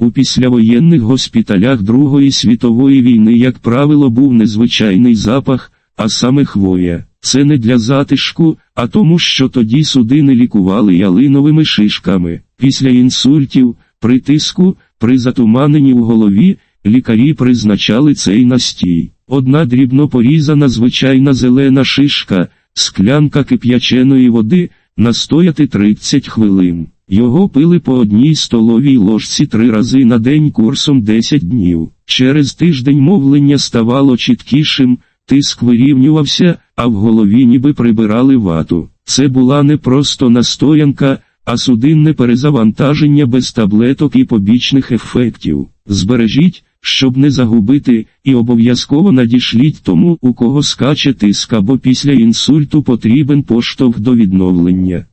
У післявоєнних госпіталях Другої світової війни, як правило, був незвичайний запах, а саме хвоя. Це не для затишку, а тому, що тоді судини лікували ялиновими шишками. Після інсультів, при тиску, при затуманенні в голові, лікарі призначали цей настій. Одна дрібно порізана звичайна зелена шишка, склянка кип'яченої води, настояти 30 хвилин. Його пили по одній столовій ложці три рази на день курсом 10 днів. Через тиждень мовлення ставало чіткішим, тиск вирівнювався, а в голові ніби прибирали вату. Це була не просто настоянка, а судинне перезавантаження без таблеток і побічних ефектів. Збережіть, щоб не загубити, і обов'язково надішліть тому, у кого скаче тиск або після інсульту потрібен поштовх до відновлення.